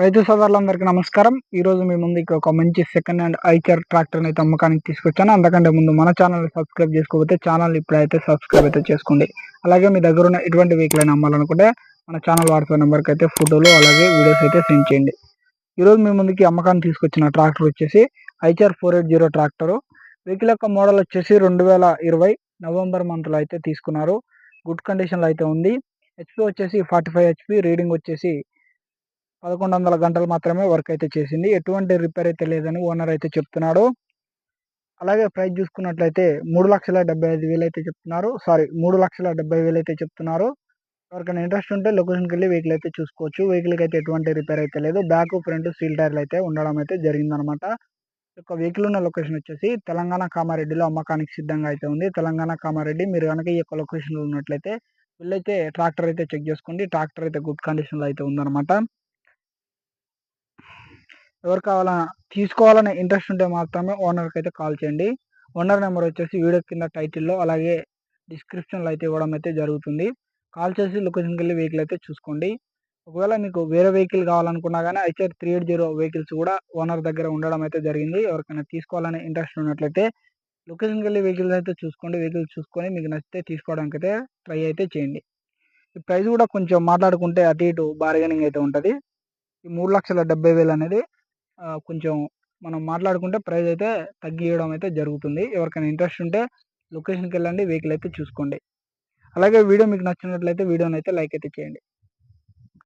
రైతు సోదరులందరికీ నమస్కారం. ఈ రోజు మీ ముందుకి ఒక మంచి సెకండ్ హ్యాండ్ ఐచర్ ట్రాక్టర్ అయితే అమ్మకానికి తీసుకొచ్చాను. అందుకంటే ముందు మన ఛానల్ సబ్స్క్రైబ్ చేసుకోకపోతే ఛానల్ ఇప్పుడైతే సబ్స్క్రైబ్ అయితే చేసుకోండి. అలాగే మీ దగ్గర ఉన్న ఎటువంటి వెహికల్ అయినా అమ్మాలనుకుంటే మన ఛానల్ వాట్సాప్ నెంబర్కి అయితే ఫోటోలు అలాగే వీడియోస్ అయితే సెండ్ చేయండి. ఈరోజు మీ ముందుకి అమ్మకానికి తీసుకొచ్చిన ట్రాక్టర్ వచ్చేసి Eicher four eight zero tractor vehicle యొక్క మోడల్ వచ్చేసి రెండు వేల ఇరవై నవంబర్ మంత్లో అయితే తీసుకున్నారు. గుడ్ కండిషన్లో అయితే ఉంది. హెచ్పి వచ్చేసి ఫార్టీ ఫైవ్ హెచ్పి రీడింగ్ వచ్చేసి పదకొండు వందల గంటలు మాత్రమే వర్క్ అయితే చేసింది. ఎటువంటి రిపేర్ అయితే లేదని ఓనర్ అయితే చెప్తున్నాడు. అలాగే ప్రైస్ చూసుకున్నట్లయితే మూడు లక్షల డెబ్బై ఐదు వేలు అయితే చెప్తున్నారు. సారీ మూడు లక్షల డెబ్బై వేలు అయితే చెప్తున్నారు. ఎవరికైనా ఇంట్రెస్ట్ ఉంటే లొకేషన్కి వెళ్ళి వెహికల్ అయితే చూసుకోవచ్చు. వెహికల్కి అయితే ఎటువంటి రిపేర్ అయితే లేదు. బ్యాక్ ఫ్రంట్ సీల్ టైర్లు అయితే ఉండడం అయితే జరిగిందనమాట. యొక్క వెహికల్ ఉన్న లొకేషన్ వచ్చేసి తెలంగాణ కామారెడ్డిలో అమ్మకానికి సిద్ధంగా అయితే ఉంది. తెలంగాణ కామారెడ్డి మీరు కనుక ఈ యొక్క లొకేషన్లో ఉన్నట్లయితే వీళ్ళైతే ట్రాక్టర్ అయితే చెక్ చేసుకోండి. ట్రాక్టర్ అయితే గుడ్ కండిషన్లో అయితే ఉందన్నమాట ఎవరు కావాలన్నా తీసుకోవాలనే ఇంట్రెస్ట్ ఉంటే మాత్రమే ఓనర్కి అయితే కాల్ చేయండి. ఓనర్ నెంబర్ వచ్చేసి వీడియో కింద టైటిల్లో అలాగే డిస్క్రిప్షన్లో అయితే ఇవ్వడం అయితే జరుగుతుంది. కాల్ చేసి లొకేషన్కి వెళ్ళి వెహికల్ అయితే చూసుకోండి. ఒకవేళ మీకు వేరే వెహికల్ కావాలనుకున్నా కానీ అయితే త్రీ ఎయిట్ జీరో వెహికల్స్ కూడా ఓనర్ దగ్గర ఉండడం అయితే జరిగింది. ఎవరికైనా తీసుకోవాలనే ఇంట్రెస్ట్ ఉన్నట్లయితే లొకేషన్కి వెళ్ళి వెహికల్స్ అయితే చూసుకోండి. వెహికల్స్ చూసుకొని మీకు నచ్చితే తీసుకోవడానికి అయితే ట్రై అయితే చేయండి. ఈ ప్రైస్ కూడా కొంచెం మాట్లాడుకుంటే అటు ఇటు బార్గెనింగ్ అయితే ఉంటుంది. ఈ మూడు లక్షల డెబ్బై వేలు అనేది కొంచెం మనం మాట్లాడుకుంటే ప్రైస్ అయితే తగ్గియడం అయితే జరుగుతుంది. ఎవరికైనా ఇంట్రెస్ట్ ఉంటే లొకేషన్కి వెళ్ళండి వెహికల్ అయితే చూసుకోండి. అలాగే వీడియో మీకు నచ్చినట్లయితే వీడియోని అయితే లైక్ అయితే చేయండి.